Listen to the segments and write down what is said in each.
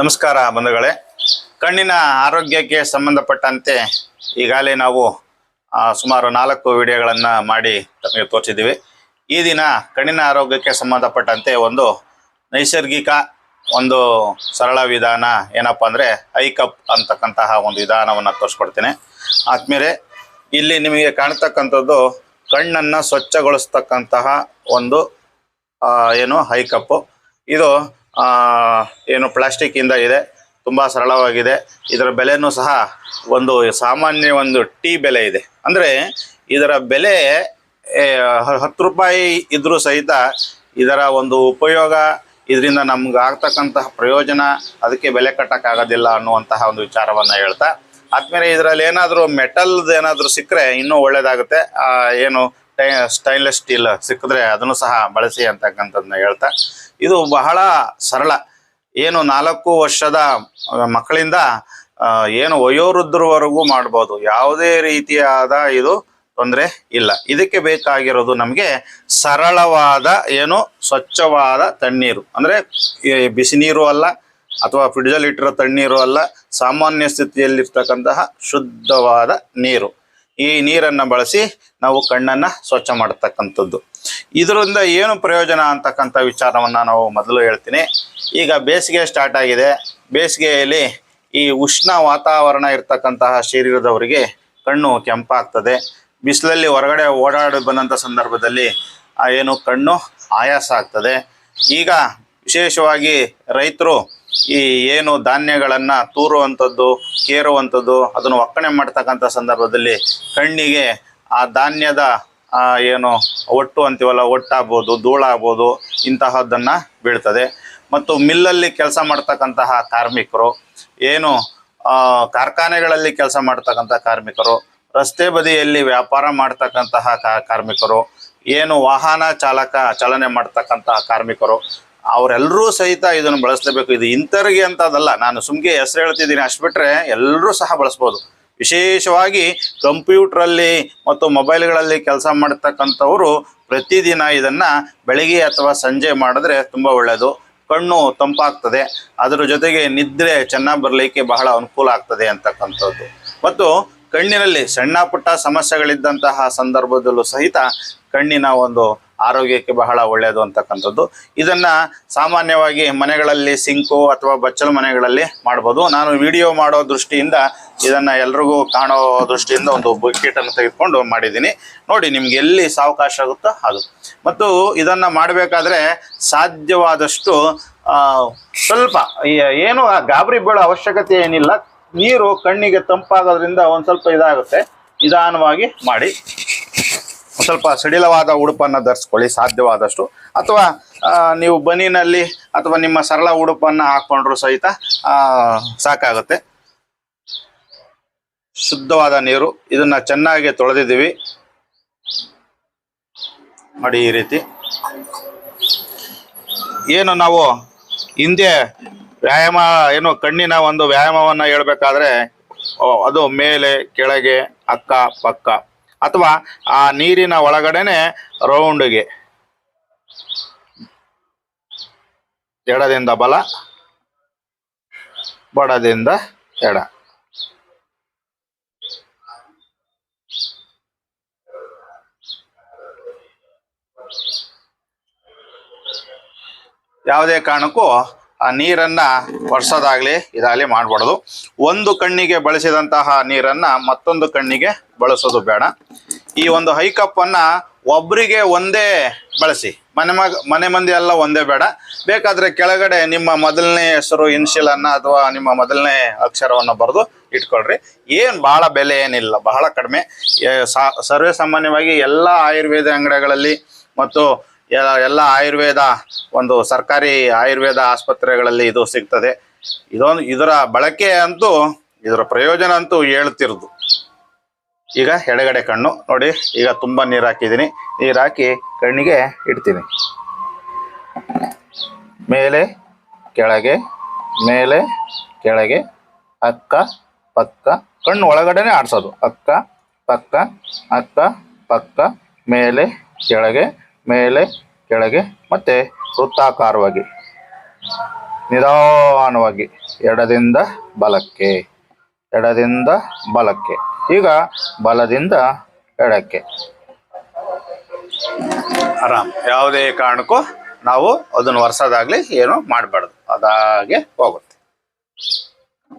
ನಮಸ್ಕಾರ ಬಂಧುಗಳೇ. ಕಣ್ಣಿನ ಆರೋಗ್ಯಕ್ಕೆ ಸಂಬಂಧಪಟ್ಟಂತೆ ಈಗಾಗಲೇ ನಾವು ಸುಮಾರು ನಾಲ್ಕು ವಿಡಿಯೋಗಳನ್ನು ಮಾಡಿ ತಮಗೆ ತೋರಿಸಿದ್ದೀವಿ. ಈ ದಿನ ಕಣ್ಣಿನ ಆರೋಗ್ಯಕ್ಕೆ ಸಂಬಂಧಪಟ್ಟಂತೆ ಒಂದು ನೈಸರ್ಗಿಕ, ಒಂದು ಸರಳ ವಿಧಾನ ಏನಪ್ಪ ಅಂದರೆ ಐ ಕಪ್ ಅಂತಕ್ಕಂತಹ ಒಂದು ವಿಧಾನವನ್ನು ತೋರಿಸ್ಕೊಡ್ತೀನಿ. ಆದ್ಮೇಲೆ ಇಲ್ಲಿ ನಿಮಗೆ ಕಾಣ್ತಕ್ಕಂಥದ್ದು ಕಣ್ಣನ್ನು ಸ್ವಚ್ಛಗೊಳಿಸ್ತಕ್ಕಂತಹ ಒಂದು ಏನು ಹೈ ಕಪ್ಪು. ಇದು ಏನು ಪ್ಲಾಸ್ಟಿಕ್ ಇಂದ ಇದೆ. ತುಂಬ ಸರಳವಾಗಿದೆ. ಇದರ ಬೆಲೆನೂ ಸಹ ಒಂದು ಸಾಮಾನ್ಯ ಒಂದು ಟೀ ಬೆಲೆ ಇದೆ. ಅಂದರೆ ಇದರ ಬೆಲೆ ಹತ್ತು ರೂಪಾಯಿ ಇದ್ರೂ ಸಹಿತ ಇದರ ಒಂದು ಉಪಯೋಗ, ಇದರಿಂದ ನಮ್ಗೆ ಆಗ್ತಕ್ಕಂತಹ ಪ್ರಯೋಜನ, ಅದಕ್ಕೆ ಬೆಲೆ ಕಟ್ಟೋಕ್ಕಾಗೋದಿಲ್ಲ ಅನ್ನುವಂತಹ ಒಂದು ವಿಚಾರವನ್ನು ಹೇಳ್ತಾ, ಆದ್ಮೇಲೆ ಇದರಲ್ಲಿ ಏನಾದರೂ ಮೆಟಲ್ದು ಏನಾದರೂ ಸಿಕ್ಕರೆ ಇನ್ನೂ ಒಳ್ಳೆಯದಾಗುತ್ತೆ ಏನು ಸ್ಟೈನ್ಲೆಸ್ ಸ್ಟೀಲ್ ಸಿಕ್ಕಿದ್ರೆ ಅದನ್ನು ಸಹ ಬಳಸಿ ಅಂತಕ್ಕಂಥದ್ದನ್ನ ಹೇಳ್ತಾ ಇದು ಬಹಳ ಸರಳ. ಏನು ನಾಲ್ಕು ವರ್ಷದ ಮಕ್ಕಳಿಂದ ಏನು ವಯೋವೃದ್ಧರವರೆಗೂ ಮಾಡ್ಬೋದು. ಯಾವುದೇ ರೀತಿಯಾದ ಇದು ತೊಂದರೆ ಇಲ್ಲ. ಇದಕ್ಕೆ ಬೇಕಾಗಿರೋದು ನಮಗೆ ಸರಳವಾದ, ಏನು ಸ್ವಚ್ಛವಾದ ತಣ್ಣೀರು. ಅಂದರೆ ಬಿಸಿ ನೀರು ಅಲ್ಲ, ಅಥವಾ ಫ್ರಿಡ್ಜಲ್ಲಿ ಇಟ್ಟಿರೋ ತಣ್ಣೀರು ಅಲ್ಲ, ಸಾಮಾನ್ಯ ಸ್ಥಿತಿಯಲ್ಲಿರ್ತಕ್ಕಂತಹ ಶುದ್ಧವಾದ ನೀರು. ಈ ನೀರನ್ನು ಬಳಸಿ ನಾವು ಕಣ್ಣನ್ನು ಸ್ವಚ್ಛ ಮಾಡತಕ್ಕಂಥದ್ದು. ಇದರಿಂದ ಏನು ಪ್ರಯೋಜನ ಅಂತಕ್ಕಂಥ ವಿಚಾರವನ್ನು ನಾವು ಮೊದಲು ಹೇಳ್ತೀನಿ. ಈಗ ಬೇಸಿಗೆ ಸ್ಟಾರ್ಟ್ ಆಗಿದೆ. ಬೇಸಿಗೆಯಲ್ಲಿ ಈ ಉಷ್ಣ ವಾತಾವರಣ ಇರತಕ್ಕಂತಹ ಶರೀರದವರಿಗೆ ಕಣ್ಣು ಕೆಂಪಾಗ್ತದೆ. ಬಿಸಿಲಲ್ಲಿ ಹೊರಗಡೆ ಓಡಾಡಿ ಬಂದಂಥ ಸಂದರ್ಭದಲ್ಲಿ ಏನು ಕಣ್ಣು ಆಯಾಸ ಆಗ್ತದೆ. ಈಗ ವಿಶೇಷವಾಗಿ ರೈತರು ಈ ಏನು ಧಾನ್ಯಗಳನ್ನು ತೂರುವಂಥದ್ದು, ಕೇರುವಂಥದ್ದು, ಅದನ್ನು ಒಕ್ಕಣೆ ಮಾಡ್ತಕ್ಕಂಥ ಸಂದರ್ಭದಲ್ಲಿ ಕಣ್ಣಿಗೆ ಆ ಧಾನ್ಯದ ಏನು ಒಟ್ಟು ಅಂತೀವಲ್ಲ, ಒಟ್ಟಾಗ್ಬೋದು, ಧೂಳಾಗ್ಬೋದು, ಇಂತಹದ್ದನ್ನು ಬೀಳ್ತದೆ. ಮತ್ತು ಮಿಲ್ಲಲ್ಲಿ ಕೆಲಸ ಮಾಡ್ತಕ್ಕಂತಹ ಕಾರ್ಮಿಕರು, ಏನು ಕಾರ್ಖಾನೆಗಳಲ್ಲಿ ಕೆಲಸ ಮಾಡ್ತಕ್ಕಂಥ ಕಾರ್ಮಿಕರು, ರಸ್ತೆ ಬದಿಯಲ್ಲಿ ವ್ಯಾಪಾರ ಮಾಡ್ತಕ್ಕಂತಹ ಕಾರ್ಮಿಕರು, ಏನು ವಾಹನ ಚಾಲಕ, ಚಾಲನೆ ಮಾಡ್ತಕ್ಕಂತಹ ಕಾರ್ಮಿಕರು ಅವರೆಲ್ಲರೂ ಸಹಿತ ಇದನ್ನು ಬಳಸಲೇಬೇಕು. ಇದು ಇಂಥರಿಗೆ ಅಂತ ಅದಲ್ಲ ನಾನು ಸುಮ್ಗೆ ಹೆಸರು ಹೇಳ್ತಿದ್ದೀನಿ. ಅಷ್ಟು ಬಿಟ್ಟರೆ ಎಲ್ಲರೂ ಸಹ ಬಳಸ್ಬೋದು. ವಿಶೇಷವಾಗಿ ಕಂಪ್ಯೂಟ್ರಲ್ಲಿ ಮತ್ತು ಮೊಬೈಲ್ಗಳಲ್ಲಿ ಕೆಲಸ ಮಾಡ್ತಕ್ಕಂಥವರು ಪ್ರತಿದಿನ ಇದನ್ನು ಬೆಳಿಗ್ಗೆ ಅಥವಾ ಸಂಜೆ ಮಾಡಿದ್ರೆ ತುಂಬ ಒಳ್ಳೆಯದು ಕಣ್ಣು ತಂಪಾಗ್ತದೆ. ಅದರ ಜೊತೆಗೆ ನಿದ್ರೆ ಚೆನ್ನಾಗಿ ಬರಲಿಕ್ಕೆ ಬಹಳ ಅನುಕೂಲ ಆಗ್ತದೆ ಅಂತಕ್ಕಂಥದ್ದು. ಮತ್ತು ಕಣ್ಣಿನಲ್ಲಿ ಸಣ್ಣ ಪುಟ್ಟ ಸಮಸ್ಯೆಗಳಿದ್ದಂತಹ ಸಂದರ್ಭದಲ್ಲೂ ಸಹಿತ ಕಣ್ಣಿನ ಒಂದು ಆರೋಗ್ಯಕ್ಕೆ ಬಹಳ ಒಳ್ಳೆಯದು ಅಂತಕ್ಕಂಥದ್ದು. ಇದನ್ನ ಸಾಮಾನ್ಯವಾಗಿ ಮನೆಗಳಲ್ಲಿ ಸಿಂಕು ಅಥವಾ ಬಚ್ಚಲು ಮನೆಗಳಲ್ಲಿ ಮಾಡ್ಬೋದು. ನಾನು ವಿಡಿಯೋ ಮಾಡೋ ದೃಷ್ಟಿಯಿಂದ ಇದನ್ನ ಎಲ್ರಿಗೂ ಕಾಣೋ ದೃಷ್ಟಿಯಿಂದ ಒಂದು ಬಕೆಟ್ ಅನ್ನು ತೆಗೆದುಕೊಂಡು ಮಾಡಿದ್ದೀನಿ. ನೋಡಿ, ನಿಮ್ಗೆ ಎಲ್ಲಿ ಸಾವಕಾಶ ಆಗುತ್ತೋ ಅದು. ಮತ್ತು ಇದನ್ನ ಮಾಡಬೇಕಾದ್ರೆ ಸಾಧ್ಯವಾದಷ್ಟು ಸ್ವಲ್ಪ ಏನು ಗಾಬರಿ ಬೀಳೋ ಅವಶ್ಯಕತೆ ಏನಿಲ್ಲ. ನೀರು ಕಣ್ಣಿಗೆ ತಂಪಾಗೋದ್ರಿಂದ ಒಂದು ಸ್ವಲ್ಪ ಇದಾಗುತ್ತೆ. ನಿಧಾನವಾಗಿ ಮಾಡಿ. ಸ್ವಲ್ಪ ಸಡಿಲವಾದ ಉಡುಪನ್ನು ಧರಿಸ್ಕೊಳ್ಳಿ, ಸಾಧ್ಯವಾದಷ್ಟು. ಅಥವಾ ನೀವು ಬನಿನಲ್ಲಿ ಅಥವಾ ನಿಮ್ಮ ಸರಳ ಉಡುಪನ್ನು ಹಾಕೊಂಡ್ರು ಸಹಿತ ಸಾಕಾಗುತ್ತೆ. ಶುದ್ಧವಾದ ನೀರು, ಇದನ್ನ ಚೆನ್ನಾಗಿ ತೊಳೆದಿದ್ದೀವಿ. ನೋಡಿ ಈ ರೀತಿ. ಏನು ನಾವು ಹಿಂದೆ ವ್ಯಾಯಾಮ, ಏನು ಕಣ್ಣಿನ ಒಂದು ವ್ಯಾಯಾಮವನ್ನು ಹೇಳ್ಬೇಕಾದ್ರೆ ಅದು ಮೇಲೆ, ಕೆಳಗೆ, ಅಕ್ಕ, ಪಕ್ಕ. ಅಥವಾ ಆ ನೀರಿನ ಒಳಗಡೆನೆ ರೌಂಡ್ಗೆ ಎಡದಿಂದ ಬಲ ಬಡದಿಂದ ಎಡ. ಯಾವುದೇ ಕಾರಣಕ್ಕೂ ಆ ನೀರನ್ನ ವರ್ಷದಾಗ್ಲಿ ಇದಾಗಲಿ ಮಾಡಬಾರ್ದು. ಒಂದು ಕಣ್ಣಿಗೆ ಬಳಸಿದಂತಹ ನೀರನ್ನ ಮತ್ತೊಂದು ಕಣ್ಣಿಗೆ ಬಳಸೋದು ಬೇಡ. ಈ ಒಂದು ಹೈಕಪ್ ಅನ್ನ ಒಬ್ರಿಗೆ ಒಂದೇ ಬಳಸಿ. ಮನೆ ಮಗ, ಮನೆ ಮಂದಿ ಎಲ್ಲ ಒಂದೇ ಬೇಡ. ಬೇಕಾದ್ರೆ ಕೆಳಗಡೆ ನಿಮ್ಮ ಮೊದಲನೇ ಹೆಸರು ಇನ್ಶಿಲ್ ಅನ್ನ ಅಥವಾ ನಿಮ್ಮ ಮೊದಲನೇ ಅಕ್ಷರವನ್ನು ಬರೆದು ಇಟ್ಕೊಳ್ರಿ. ಏನು ಬಹಳ ಬೆಲೆ ಏನಿಲ್ಲ, ಬಹಳ ಕಡಿಮೆ. ಸರ್ವೇ ಸಾಮಾನ್ಯವಾಗಿ ಎಲ್ಲ ಆಯುರ್ವೇದ ಅಂಗಡಿಗಳಲ್ಲಿ ಮತ್ತು ಎಲ್ಲ ಆಯುರ್ವೇದ, ಒಂದು ಸರ್ಕಾರಿ ಆಯುರ್ವೇದ ಆಸ್ಪತ್ರೆಗಳಲ್ಲಿ ಇದು ಸಿಗ್ತದೆ. ಇದೊಂದು, ಇದರ ಬಳಕೆ ಅಂತೂ, ಇದರ ಪ್ರಯೋಜನ ಅಂತೂ ಹೇಳ್ತಿರೋದು. ಈಗ ಎಡಗಡೆ ಕಣ್ಣು, ನೋಡಿ, ಈಗ ತುಂಬ ನೀರು ಹಾಕಿದ್ದೀನಿ. ನೀರು ಹಾಕಿ ಕಣ್ಣಿಗೆ ಇಡ್ತೀನಿ. ಮೇಲೆ, ಕೆಳಗೆ ಮೇಲೆ, ಕೆಳಗೆ, ಅಕ್ಕ, ಪಕ್ಕ, ಕಣ್ಣು ಒಳಗಡೆನೆ ಆಡಿಸೋದು. ಅಕ್ಕ, ಪಕ್ಕ ಅಕ್ಕ, ಪಕ್ಕ, ಮೇಲೆ, ಕೆಳಗೆ ಮೇಲೆ, ಕೆಳಗೆ, ಮತ್ತೆ ವೃತ್ತಾಕಾರವಾಗಿ, ನಿಧಾನವಾಗಿ, ಎಡದಿಂದ ಬಲಕ್ಕೆ ಎಡದಿಂದ ಬಲಕ್ಕೆ, ಈಗ ಬಲದಿಂದ ಎಡಕ್ಕೆ. ಆರಾಮ್. ಯಾವುದೇ ಕಾರಣಕ್ಕೂ ನಾವು ಅದನ್ನು ವರ್ಷದಾಗ್ಲಿ ಏನು ಮಾಡಬಾರ್ದು. ಅದಾಗೆ ಹೋಗುತ್ತೆ.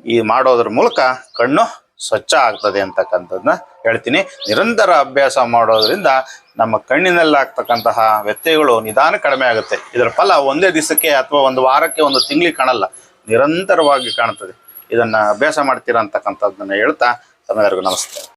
ಈ ಮಾಡೋದ್ರ ಮೂಲಕ ಕಣ್ಣು ಸ್ವಚ್ಛ ಆಗ್ತದೆ ಅಂತಕ್ಕಂಥದ್ದನ್ನ ಹೇಳ್ತೀನಿ. ನಿರಂತರ ಅಭ್ಯಾಸ ಮಾಡೋದ್ರಿಂದ ನಮ್ಮ ಕಣ್ಣಿನಲ್ಲಾಗ್ತಕ್ಕಂತಹ ವ್ಯತ್ಯಯಗಳು ನಿಧಾನ ಕಡಿಮೆ ಆಗುತ್ತೆ. ಇದರ ಫಲ ಒಂದೇ ದಿವಸಕ್ಕೆ ಅಥವಾ ಒಂದು ವಾರಕ್ಕೆ ಒಂದು ತಿಂಗಳಿಗೆ ಕಾಣಲ್ಲ. ನಿರಂತರವಾಗಿ ಕಾಣ್ತದೆ. ಇದನ್ನ ಅಭ್ಯಾಸ ಮಾಡ್ತೀರಾ ಅಂತಕ್ಕಂಥದ್ದನ್ನ ಹೇಳ್ತಾ ತಮ್ಮೆಲ್ಲರಿಗೂ ನಮಸ್ತೆ.